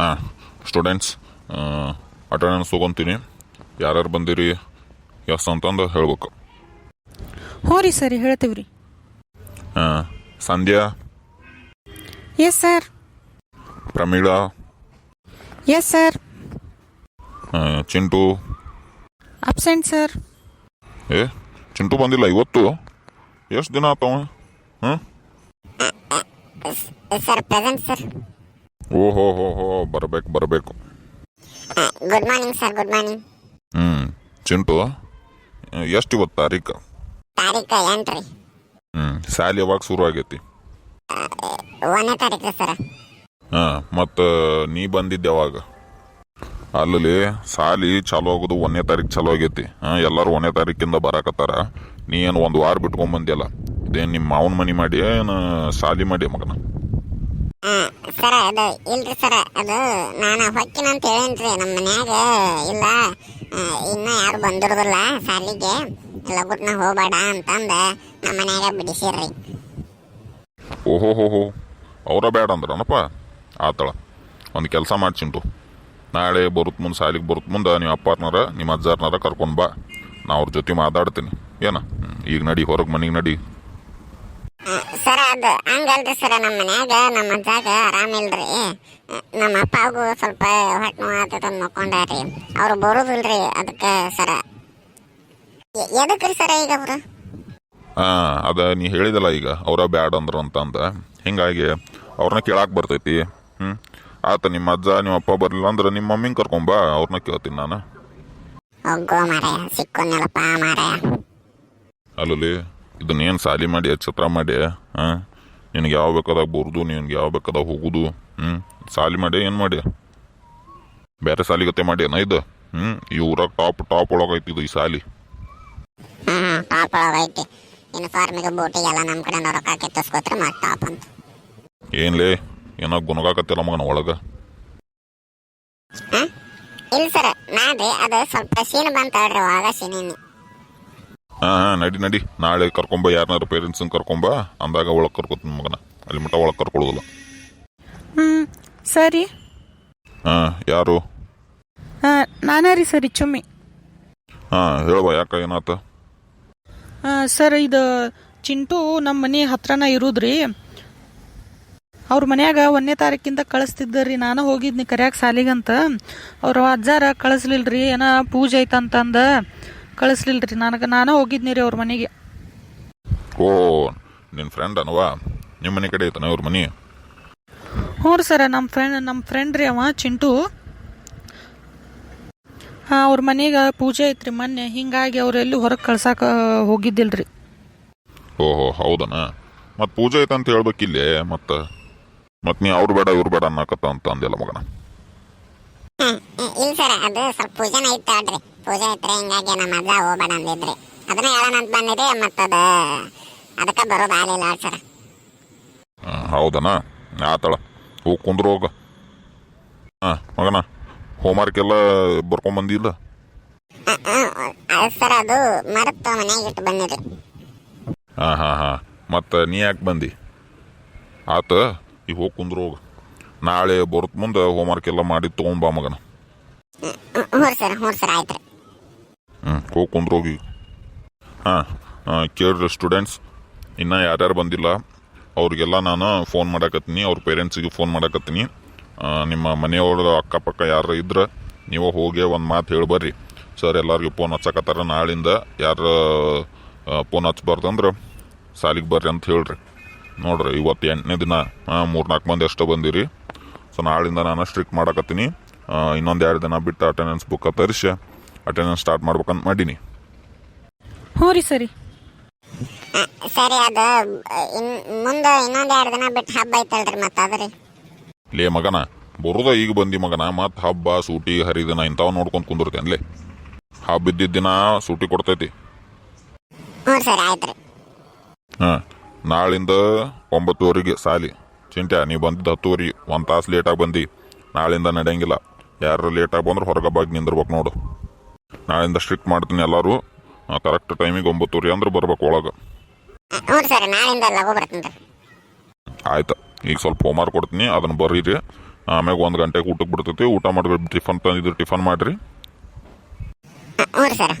ಹಾಂ students attendance ತೊಗೊತೀನಿ. ಯಾರ್ಯಾರು ಬಂದಿರಿ ಎಸ್ ಅಂತಂದು ಹೇಳ್ಬೇಕು. ಹ್ಞೂ ರೀ ಸರಿ ಹೇಳ್ತೀವಿ ರೀ. ಹಾಂ Sandhya. Yes sir. Pramila. Yes sir. ಆ, ಚಿಂಟು. Absent sir. ಏ ಚಿಂಟು ಬಂದಿಲ್ಲ ಇವತ್ತು? ಎಷ್ಟು ದಿನ ಆತವ ಹ್ಞೂ ಸರ್ ಪ್ರೆಸೆಂಟ್ ಸರ್. ಓಹೋ ಹೋ ಹೋ ಬರಬೇಕು ಬರಬೇಕು. Good morning sir good morning ಹ್ಞೂ ಚಿಂಟು ಎಷ್ಟು ಇವತ್ತು ತಾರೀಕು? ತಾರೀಕು ಎಂಟು ರೀ ಹ್ಞೂ ಸಾಲಿ ಯಾವಾಗ ಶುರು ಆಗೈತಿ? ಒಂದನೇ ತಾರೀಕು ಸರ್ ಹಾಂ ಮತ್ತು ನೀ ಬಂದಿದ್ದೆ ಯಾವಾಗ? ಅಲ್ಲಿ ಸಾಲಿ ಚಾಲು ಆಗೋದು ಒಂದನೇ ತಾರೀಕು ಚಾಲು ಆಗೈತಿ. ಹಾಂ ಎಲ್ಲರೂ ಒಂದನೇ ತಾರೀಕಿಂದ ಬರಾಕತ್ತಾರ. ನೀ ಏನು ಒಂದು ವಾರ ಬಿಟ್ಕೊಂಡ್ ಬಂದಿಯಲ್ಲ? ಇದೇನು ನಿಮ್ಮ ಮಾವನ ಮನೆ ಮಾಡಿ ಏನು ಸಾಲಿ ಮಾಡಿ ಮಗನ? ಸರ್, ಅದು ಇಲ್ರಿ ಸರ, ಅದು ನಾನು ಹೊಕ್ಕಿನ ಅಂತ ಹೇಳೇನ್ರಿ ನಮ್ಮ ಮನ್ಯಾಗ ಇಲ್ಲ. ಇನ್ನೂ ಯಾರು ಬಂದಿರೋದಿಲ್ಲ ಸಾಲಿಗೆ ಲಗುಟ್ನ ಹೋಗ್ಬೇಡ ಅಂತಂದು ನಮ್ಮ ಮನ್ಯಾಗ ಬಿಡಿಸಿರ್ರಿ ಓಹೋ ಹೋ ಹೋ ಅವರ ಬೇಡ ಅಂದ್ರನಪ್ಪ, ಆತಳ. ಒಂದು ಕೆಲಸ ಮಾಡಿ ಚಿಂಟು. ನಾಳೆ ಬರುತ್ತ ಮುಂದೆ ಸಾಲಿಗೆ ಬರುತ್ತ ಮುಂದೆ ನಿಮ್ಮ ಅಪ್ಪಾರ್ನಾರ ನಿಮ್ಮ ಅಜ್ಜಾರ್ನಾರ ಕರ್ಕೊಂಡು ಬಾ. ನಾ ಅವ್ರ ಜೊತೆ ಮಾತಾಡ್ತೀನಿ. ಏನ? ಈಗ ನಡಿ, ಹೊರಗೆ ಮನೆಗೆ ನಡಿ. ಸರ್ ಅದು ಹಂಗಲ್ರಿ ಸರ ನಮ್ಮ ಮನ್ಯಾಗ ನಮ್ಮ ಅಜ್ಜಾಗ ಆರಾಮಿಲ್ರಿ ನಮ್ಮ ಅಪ್ಪಗೂ ಸ್ವಲ್ಪ ಹೊಟ್ಟೆ ನೋವು ಆತದ ಮಕ್ಕೊಂಡಾರಿ. ಅವ್ರು ಬರೋದಿಲ್ರಿ ಅದಕ್ಕೆ ಸರ. ಎದಕ್ಕೆ ಸರ ಈಗ ಅವರು? ಹಾಂ ಅದ ನೀ ಹೇಳಿದಲ್ಲ ಈಗ ಅವರ ಬ್ಯಾಡ್ ಅಂದ್ರ ಅಂತಂದ. ಹಿಂಗಾಗಿ ಅವ್ರನ್ನ ಕೇಳಾಕ್ ಬರ್ತೈತಿ. ಹ್ಞೂ ಆತ ನಿಮ್ಮ ಅಜ್ಜ ನಿಮ್ಮ ಅಪ್ಪ ಬರಲಿಲ್ಲ ಅಂದ್ರೆ ನಿಮ್ಮ ಮಮ್ಮಿಂಗ್ ಕರ್ಕೊಂಬಾ ಅವ್ರನ್ನ ಕೇಳ್ತೀನಿ ನಾನು. ಹೋಗೋ ಮಾರಾಯ ಸಿಕ್ಕೋನಲ್ಲಪ್ಪ ಮಾರಾಯ. ಅಲ್ಲಿ ಇದನ್ನೇನು ಸಾಲಿ ಮಾಡಿ ಚಿತ್ರ ಮಾಡಿ ಹಾಂ ನಿನಗೆ ಯಾವ ಬೇಕಾದಾಗ ಬರೋದು ನಿನಗೆ ಯಾವ ಬೇಕಾದಾಗ ಹೋಗುದು ಹ್ಞೂ ಸಾಲಿ ಮಾಡಿ ಏನು ಮಾಡಿ? ಬೇರೆ ಸಾಲಿಗತ್ತೆ ಮಾಡಿ ಏನ ಇದು? ಹ್ಞೂ ಈ ಊರಾಗ ಟಾಪ್ ಟಾಪ್ ಒಳಗೈತಿ ಇದು ಈ ಸಾಲಿ. ಟಾಪ್ ಒಳಗೈತಿ ಯೂನಿಫಾರ್ಮಿಗೆ ಬೂಟಿಗೆಲ್ಲ ನಮ್ಮ ಕಡೆ ರೊಕ್ಕ ಕೆತ್ತಿಸ್ಕೋತ್ರಿ ಮತ್ತೆ ಟಾಪ್ ಅಂತ. ಏನ್ಲೇ ಏನೋ ಗುಣಗಾಕತ್ತಿಲ್ಲ ಮಗನ ಒಳಗ? ಇಲ್ಲ ಸರ್ ನಾಡ್ರಿ ಅದು ಸ್ವಲ್ಪ ಸೀನ್ ಬಂತ ಹೇಳ್ರಿ ಒಳಗ ಸೀನಿನಿ ಹಾಂ ಹಾಂ ನಡಿ ನಡಿ. ನಾಳೆ ಕರ್ಕೊಂಬ ಯಾರನ್ನಾರು ಪೇರೆಂಟ್ಸ್ ಕರ್ಕೊಂಬ. ಅಂದಾಗ ಒಳಗೆ ಕರ್ಕೊತೀನಿ ಮಗನ. ಅಲ್ಲಿ ಮಟ್ಟ ಒಳಗೆ ಕರ್ಕೊಳ್ಳೋದಿಲ್ಲ ಹ್ಞೂ ಸರಿ. ಹಾಂ ಯಾರು? ನಾನೇ ರೀ ಸರಿ ಚುಮ್ಮಿ. ಹಾಂ ಹೇಳುವ ಯಾಕ ಏನಾತ? ಸರ್ ಇದು ಚಿಂಟು ನಮ್ಮ ಮನೆ ಹತ್ರನ ಇರುದ್ರಿ. ಅವ್ರ ಮನ್ಯಾಗ ಒಂದನೇ ತಾರೀಕಿಂದ ಕಳಿಸ್ತಿದ್ದರಿ. ನಾನು ಹೋಗಿದ್ನಿ ಕರ್ಯಾಕ ಸಾಲಿಗಂತ. ಅವ್ರ ಅಜ್ಜಾರ ರೀ ಏನ ಪೂಜೆ ಐತಂತಂದ. ಕಳಿಸ್ಲಿಲ್ರಿ. ನನಗೆ ನಾನು ಹೋಗಿದ್ನಿ ರೀ ಅವ್ರ ಮನೆಗೆ. ಓ ನಿನ್ನ ಫ್ರೆಂಡ್ ಅನವಾ? ನಿಮ್ಮ ಮನೆ ಕಡೆ ಐತನ ಅವ್ರ ಮನೆ? ಹ್ಞೂ ರೀ ಸರ ನಮ್ಮ ಫ್ರೆಂಡ್ ನಮ್ಮ ಫ್ರೆಂಡ್ ರೀ ಅವ ಚಿಂಟು. ಹಾಂ ಅವ್ರ ಮನೆಗೆ ಪೂಜೆ ಐತ್ರಿ ಮೊನ್ನೆ. ಹಿಂಗಾಗಿ ಅವರೆಲ್ಲೂ ಎಲ್ಲಿ ಹೊರಗೆ ಕಳ್ಸಾಕ ಹೋಗಿದ್ದಿಲ್ರಿ. ಓಹೋ ಹೌದನ? ಮತ್ತು ಪೂಜೆ ಐತೆ ಅಂತ ಹೇಳ್ಬೇಕಿಲ್ಲೇ ಮತ್ತು ಮತ್ತು ನೀ ಅವ್ರು ಬೇಡ ಇವ್ರು ಬೇಡ ಅನ್ನಕತ್ತ ಅಂತ ಅಂದಿಲ್ಲ ಮಗನ. ಇಲ್ಲ ಸರ್ ಅದು ಸ್ವಲ್ಪ ಪೂಜೆನ ಐತೆ ಹೇಳ್ರಿ ಪೂಜೆ ಐತ್ರಿ ಹಿಂಗಾಗಿ ನಮ್ಮ ಅಜ್ಜ ಹೋಗ್ಬೇಡ ಅಂದಿದ್ರಿ. ಅದನ್ನ ಹೇಳೋಣ ಅಂತ ಬಂದಿದ್ರಿ ಮತ್ತದ ಅದಕ್ಕೆ ಬರೋದು ಆಗಲಿಲ್ಲ ಸರ್ ಹಾಂ ಹೌದನ? ಆತಳ ಹೋಗಿ ಕುಂದ್ರು ಹೋಗ. ಹಾಂ ಮಗನ ಹೋಮ್ವರ್ಕ್ ಎಲ್ಲ ಬರ್ಕೊಂಬಂದಿಲ್ಲ ಸರ್ ಅದು ಮರತ್ತು ಮನೆಗೆ ಇಟ್ಟು ಬಂದಿದ್ರಿ. ಹಾಂ ಹಾಂ ಹಾಂ ಮತ್ತು ನೀ ಯಾಕೆ ಬಂದಿ? ಆತ ಈಗ ಹೋಗಿ ಕುಂದ್ರು ಹೋಗ. ನಾಳೆ ಬರತ್ ಮುಂದೆ ಹೋಮ್ವರ್ಕ್ ಎಲ್ಲ ಮಾಡಿ ತೊಗೊಂಬಾ ಮಗನ. ಹ್ಞೂ ಸರ್ ಹ್ಞೂ ಸರ್ ಆಯ್ತು ಹೋಗಿ. ಕುಂದ್ರೋಗಿ ಹಾಂ ಕೇಳ್ರಿ ಸ್ಟೂಡೆಂಟ್ಸ್ ಇನ್ನೂ ಯಾರ್ಯಾರು ಬಂದಿಲ್ಲ, ಅವ್ರಿಗೆಲ್ಲ ನಾನು ಫೋನ್ ಮಾಡಕತ್ತೀನಿ, ಅವ್ರ ಪೇರೆಂಟ್ಸಿಗೆ ಫೋನ್ ಮಾಡಕತ್ತೀನಿ. ನಿಮ್ಮ ಮನೆಯವ್ರ ಅಕ್ಕಪಕ್ಕ ಯಾರು ಇದ್ರೆ ನೀವು ಹೋಗಿ ಒಂದು ಮಾತು ಹೇಳಿ ಬರ್ರಿ. ಸರ್ ಎಲ್ಲರಿಗೂ ಫೋನ್ ಹಚ್ಚಕತ್ತಾರ, ನಾಳಿಂದ ಯಾರು ಫೋನ್ ಹಚ್ಬಾರ್ದಂದ್ರೆ ಸಾಲಿಗೆ ಬರ್ರಿ ಅಂತ ಹೇಳ್ರಿ. ನೋಡ್ರಿ, ಇವತ್ತು ಎಂಟನೇ ದಿನ ಮೂರು ನಾಲ್ಕು ಮಂದಿ ಅಷ್ಟೇ ಬಂದಿರಿ. ಸೊ ನಾಳಿಂದ ನಾನು ಸ್ಟ್ರಿಕ್ಟ್ ಮಾಡಕತ್ತೀನಿ. ಇನ್ನೊಂದು ಎರಡು ದಿನ ಬಿಟ್ಟು ಅಟೆಂಡೆನ್ಸ್ ಬುಕ್ಕ ತರಿಸಿ. ಅಟೆಂಡೆನ್ಸ್ ಸ್ಟಾರ್ಟ್ ಮಾಡ್ಬೇಕಂತ ಮಾಡೀನಿ. ಹ್ಞೂ ರೀ ಸರಿ. ಸರಿ ಅದು ಇನ್ ಮುಂದೆ ಇನ್ನೊಂದು ಎರಡು ದಿನ ಬಿಟ್ಟು ಹಬ್ಬ ಐತಲ್ರಿ ಮತ್ತೆ ಅದ್ರಿ ಲೇ ಮಗನ ಬರೋದ ಈಗ ಬಂದಿ ಮಗನ ಮತ್ತೆ ಹಬ್ಬ ಸೂಟಿ ಹರಿದಿನ ಇಂಥವು ನೋಡ್ಕೊಂಡು ಕುಂದಿರ್ತೇನ್ಲೇ ಹಬ್ಬ ಇದ್ದಿದ್ದ ದಿನ ಸೂಟಿ ಕೊಡ್ತೈತಿ. ಹ್ಞೂ ಸರಿ ಆಯ್ತು ಹಾಂ ನಾಳಿಂದ ಒಂಬತ್ತುವರೆಗೆ ಸಾಲಿ. ಚಿಂಟ್ಯಾ ನೀ ಬಂದಿದ್ದು ಹತ್ತುವರೆ ಒಂದು ತಾಸು ಲೇಟಾಗಿ ಬಂದಿ. ನಾಳಿಂದ ನಡೆಯಂಗಿಲ್ಲ. ಯಾರು ಲೇಟಾಗಿ ಬಂದ್ರೆ ಹೊರಗೆ ಬಾಗಿ ನಿಂದಿರ್ಬೇಕು ನೋಡು. ನಾಳಿಂದ ಸ್ಟ್ರಿಕ್ಟ್ ಮಾಡ್ತೀನಿ ಎಲ್ಲರೂ. ಕರೆಕ್ಟ್ ಟೈಮಿಗೆ ಒಂಬತ್ತುವರೆ ಅಂದ್ರೆ ಬರ್ಬೇಕು ಒಳಗೆ. ಹ್ಞೂ ಸರ್ ನಾಳಿಂದ ಲಘು ಬರ್ತೀನಿ ರೀ ಆಯ್ತು. ಈಗ ಸ್ವಲ್ಪ ಹೋಮ್ವರ್ಕ್ ಕೊಡ್ತೀನಿ ಅದನ್ನು ಬರೀರಿ. ಆಮ್ಯಾಗ ಒಂದು ಗಂಟೆಗೆ ಊಟಕ್ಕೆ ಬಿಡ್ತೈತಿ ಊಟ ಮಾಡಿದ್ರೆ ಟಿಫನ್ ತಂದಿದ್ರೆ ಟಿಫನ್ ಮಾಡಿರಿ. ಹ್ಞೂ ಸರ್